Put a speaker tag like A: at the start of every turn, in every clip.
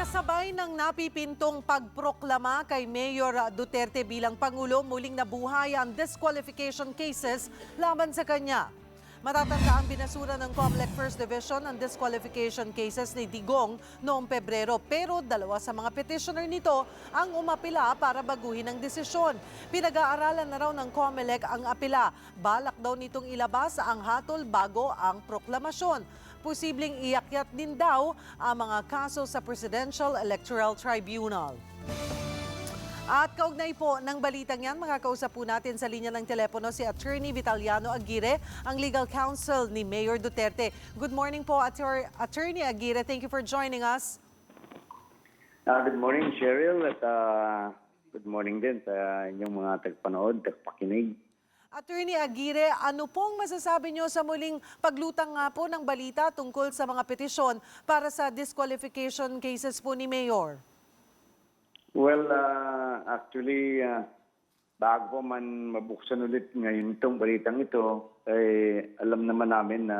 A: Kasabay ng napipintong pagproklama kay Mayor Duterte bilang Pangulo, muling nabuhay ang disqualification cases laban sa kanya. Matatanda ang binasura ng COMELEC First Division ang disqualification cases ni Digong noong Pebrero pero dalawa sa mga petitioner nito ang umapila para baguhin ang desisyon. Pinag-aaralan na raw ng COMELEC ang apila. Balak daw nitong ilabas ang hatol bago ang proklamasyon. Posibleng iakyat din daw ang mga kaso sa Presidential Electoral Tribunal. At kaugnay po ng balitang yan, makakausap po natin sa linya ng telepono si Attorney Vitaliano Aguirre, ang legal counsel ni Mayor Duterte. Good morning po, Attor- Attorney Aguirre. Thank you for joining us.
B: Ah, good morning, Cheryl, at ah, good morning din sa inyong mga tagpanood, tagpakinig.
A: Attorney Aguirre, ano pong masasabi nyo sa muling paglutang nga po ng balita tungkol sa mga petisyon para sa disqualification cases po ni Mayor?
B: Well, ah, actually, ah, bago man mabuksan ulit ngayon itong balitang ito, eh, alam naman namin na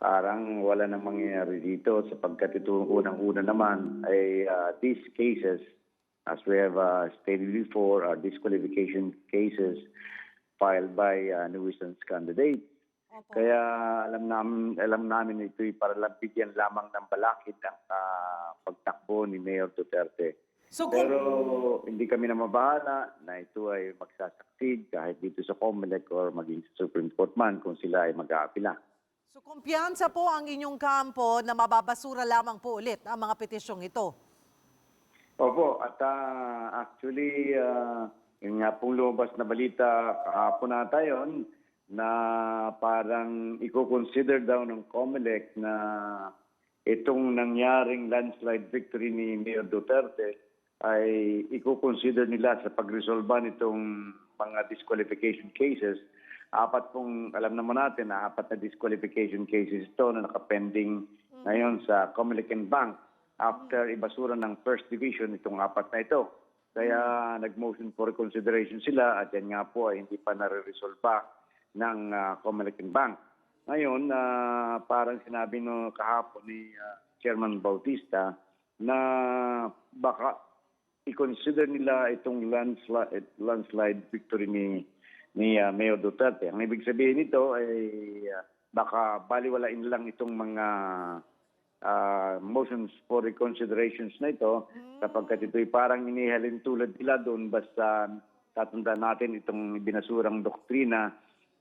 B: parang wala nang mangyayari dito sapagkat ito unang-una naman ay ah, these cases, as we have ah, stated before, are disqualification cases filed by uh, nuisance candidates.
A: Opo.
B: Kaya alam namin alam namin ito'y para lang bigyan lamang ng balakid ang ah, pagtakbo ni Mayor Duterte.
A: So kung,
B: Pero hindi kami na mabahala na ito ay magsasucceed kahit dito sa COMELEC or maging sa Supreme Court man kung sila ay mag-aapila.
A: so kumpiyansa po ang inyong kampo na mababasura lamang po ulit ang mga petisyong ito.
B: Opo, at ah, actually, ah, yung nga pong lumabas na balita kahapon na tayo na parang i-consider daw ng COMELEC na itong nangyaring landslide victory ni Mayor Duterte ay i-consider nila sa pagresolba nitong mga disqualification cases. Apat pong, alam naman natin na apat na disqualification cases ito na nakapending ngayon sa Comelec and Bank after ibasura ng First Division itong apat na ito. Kaya nag-motion for reconsideration sila at yan nga po ay hindi pa nare-resolve ng uh, Comelec and Bank. Ngayon, ah, parang sinabi no kahapon ni ah, Chairman Bautista na baka i-consider nila itong landslide, landslide victory ni ni ah, Mayor Duterte. Ang ibig sabihin nito ay ah, baka baliwalain lang itong mga motions for reconsiderations na ito kapag ito'y parang inihalin tulad nila doon basta tatandaan natin itong binasurang doktrina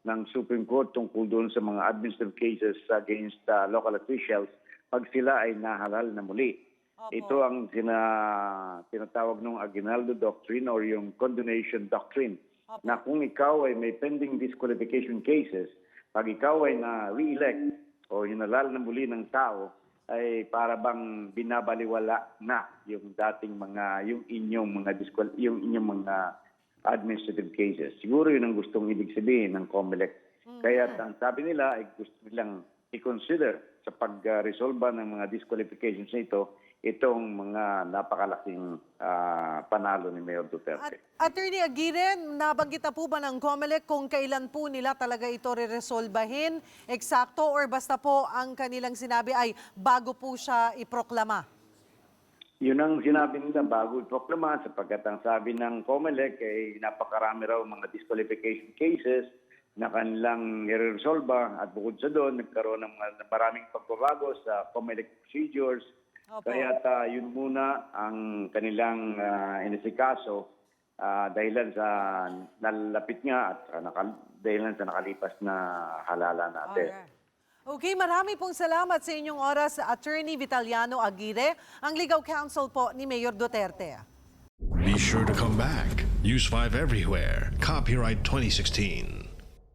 B: ng Supreme Court tungkol doon sa mga administrative cases against ah, local officials pag sila ay nahalal na muli.
A: Opo.
B: Ito ang sina, tinatawag ng Aguinaldo Doctrine or yung Condonation Doctrine
A: Opo.
B: na kung ikaw ay may pending disqualification cases, pag ikaw ay na-re-elect o hinalal na muli ng tao, ay para bang binabaliwala na yung dating mga, yung inyong mga disqual, yung inyong mga administrative cases. Siguro yun ang gustong ibig sabihin ng COMELEC. Kaya ang sabi nila ay gusto nilang i-consider sa pag-resolve ng mga disqualifications na ito, itong mga napakalaking ah, panalo ni Mayor
A: At,
B: Duterte.
A: Attorney Aguirre, nabanggit na po ba ng COMELEC kung kailan po nila talaga ito re-resolbahin? Eksakto or basta po ang kanilang sinabi ay bago po siya iproklama?
B: Yun ang sinabi nila bago proklama sapagkat ang sabi ng COMELEC ay napakarami raw mga disqualification cases na kanilang i-resolve at bukod sa doon nagkaroon ng mga maraming pagbabago sa COMELEC procedures.
A: Opo.
B: Kaya ta, yun muna ang kanilang uh, inisikaso ah, dahilan sa nalalapit nga at ah, nakal- dahilan sa nakalipas na halala natin.
A: Alright. Okay, marami pong salamat sa inyong oras, Attorney Vitaliano Aguirre, ang legal counsel po ni Mayor Duterte.
C: Be sure to come back. Use 5 everywhere. Copyright 2016.